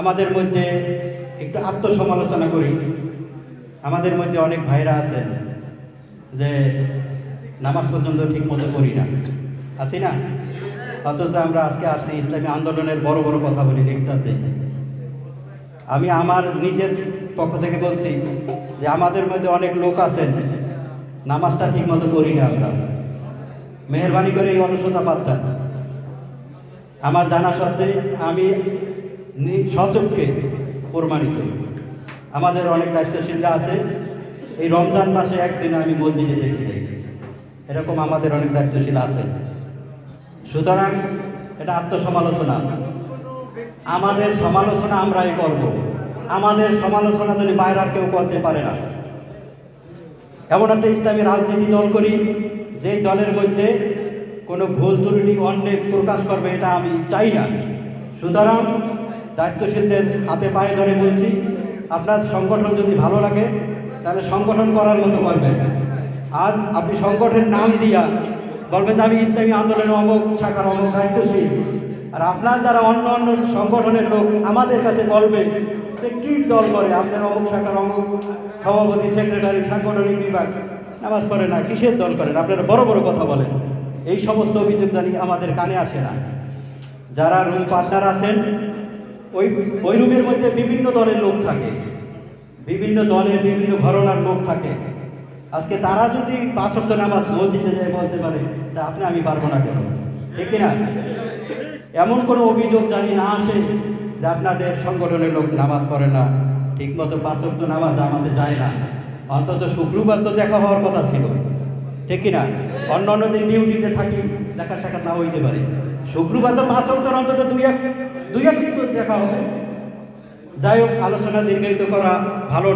আমাদের মধ্যে একটু আত্মসমালোচনা করি। আমাদের মধ্যে অনেক ভাইরা আছেন যে নামাজ পর্যন্ত ঠিক মতো করি না। আছি না? অথচ আমরা আজকে আসছি ইসলামী আন্দোলনের বড় বড় কথা বলি লেকচার দিই। আমি আমার নিজের পক্ষ থেকে বলছি যে আমাদের মধ্যে অনেক লোক আছেন, নামাজটা ঠিক মতো করি না আমরা। মেহরবানি করে এই অলসতা পাত্তান আমার জানা সত্ত্বে আমি স্বচক্ষে প্রমাণিত। আমাদের অনেক দায়িত্বশীলরা আছে। এই রমজান মাসে একদিন আমি মসজিদে দেখি এরকম আমাদের অনেক দায়িত্বশীল আছে। সুতরাং এটা আত্মসমালোচনা। আমাদের সমালোচনা আমরাই করব। আমাদের সমালোচনা যদি বাইরে আর কেউ করতে পারে না। এমন একটা ইসলামী রাজনীতি দল করি, যেই দলের মধ্যে কোনো ভুল ত্রুটি অন্যের প্রকাশ করবে, এটা আমি চাই না। সুতরাং দায়িত্বশীলদের হাতে পায়ে ধরে বলছি, আপনার সংগঠন যদি ভালো লাগে, তাহলে সংগঠন করার মতো করবেন। আর আপনি সংগঠনের নাম দিয়া বলবেন যে আমি ইসলামী আন্দোলনের অমুক শাখার অমুক দায়িত্বশীল। আর আপনার দ্বারা অন্য অন্য সংগঠনের লোক আমাদের কাছে বলবে যে কী দল করে, আপনার অমুক শাখার অমুক সভাপতি, সেক্রেটারি, সাংগঠনিক বিভাগ, নামাজ পড়ে না, কিসের দল করেন আপনারা বড় বড় কথা বলেন। এই সমস্ত অভিযোগ জানি আমাদের কানে আসে না। যারা রুম পার্টনার আছেন ওই ওই রুমের মধ্যে বিভিন্ন দলের লোক থাকে। বিভিন্ন দলের বিভিন্ন ঘরনার লোক থাকে। আজকে তারা যদি পাঁচ নামাজ মসজিদে যায় বলতে পারে, তা আপনি, আমি পারব না কেন? ঠিক না এমন কোনো অভিযোগ জানি না আসে যে আপনাদের সংগঠনের লোক নামাজ পড়ে না, ঠিকমতো পাঁচ নামাজ আমাদের যায় না। অন্তত শুক্রবার তো দেখা হওয়ার কথা ছিল। ঠিক কিনা? অন্য অন্য দিন ডিউটিতে থাকি দেখা সাক্ষাৎ না হইতে পারে। শুক্রবার তো পাঁচ অন্তর অন্তত দুই এক দুই এক দেখা হবে। যাই হোক, আলোচনা দীর্ঘায়িত করা ভালো না।